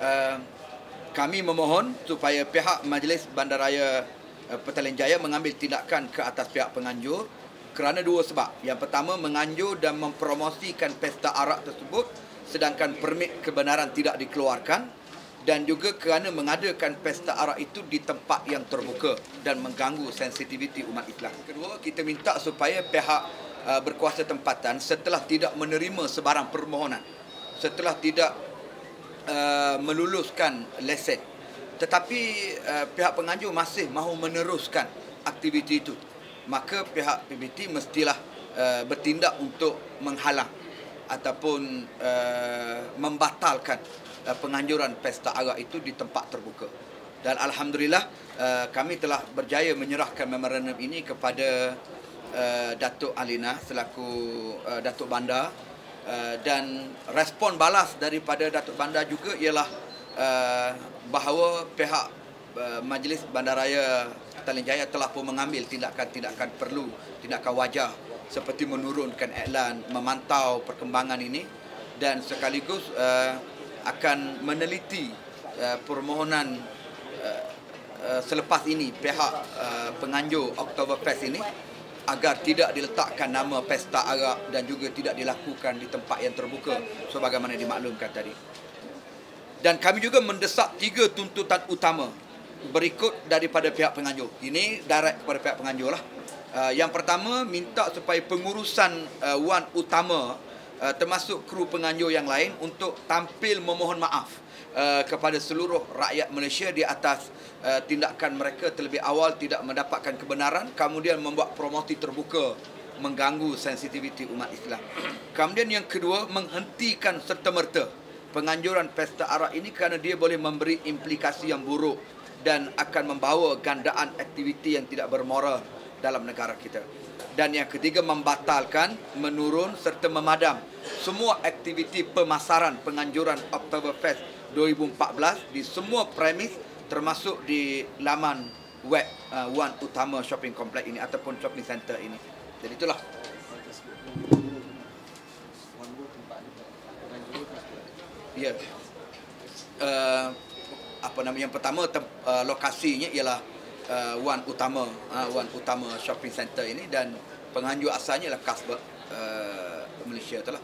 uh, kami memohon supaya pihak Majlis Bandaraya uh, Petaling Jaya mengambil tindakan ke atas pihak penganjur kerana dua sebab. Yang pertama menganjur dan mempromosikan pesta arak tersebut sedangkan permit kebenaran tidak dikeluarkan dan juga kerana mengadakan pesta arak itu di tempat yang terbuka dan mengganggu sensitiviti umat Islam. Kedua, kita minta supaya pihak uh, berkuasa tempatan setelah tidak menerima sebarang permohonan, setelah tidak uh, meluluskan lesen, tetapi uh, pihak penganjur masih mahu meneruskan aktiviti itu maka pihak PBT mestilah uh, bertindak untuk menghalang ataupun uh, membatalkan uh, penganjuran pesta arak itu di tempat terbuka. Dan alhamdulillah uh, kami telah berjaya menyerahkan memorandum ini kepada uh, Datuk Alina selaku uh, Datuk Bandar uh, dan respon balas daripada Datuk Bandar juga ialah uh, bahawa pihak uh, Majlis Bandaraya Petaling Jaya telah pun mengambil tindakan-tindakan perlu, tindakan wajar seperti menurunkan iklan, memantau perkembangan ini dan sekaligus uh, akan meneliti uh, permohonan uh, uh, selepas ini pihak uh, penganjur Oktoberfest ini agar tidak diletakkan nama pesta arak dan juga tidak dilakukan di tempat yang terbuka sebagaimana dimaklumkan tadi. Dan kami juga mendesak tiga tuntutan utama berikut daripada pihak penganjur. Ini direct kepada pihak penganjur lah. Uh, yang pertama, minta supaya pengurusan uh, wan utama uh, termasuk kru penganjur yang lain untuk tampil memohon maaf uh, kepada seluruh rakyat Malaysia di atas uh, tindakan mereka terlebih awal tidak mendapatkan kebenaran kemudian membuat promosi terbuka mengganggu sensitiviti umat Islam. Kemudian yang kedua, menghentikan serta-merta penganjuran pesta arak ini kerana dia boleh memberi implikasi yang buruk dan akan membawa gandaan aktiviti yang tidak bermoral dalam negara kita. Dan yang ketiga membatalkan, menurun serta memadam semua aktiviti pemasaran penganjuran Oktoberfest 2014 di semua premis termasuk di laman web uh, One Utama Shopping Complex ini ataupun shopping center ini. Jadi itulah. Ya. Uh, apa nama yang pertama tem, uh, lokasinya ialah uh, Wan Utama uh, Wan Utama Shopping Center ini dan penganjur asalnya ialah Kasbah uh, Malaysia itulah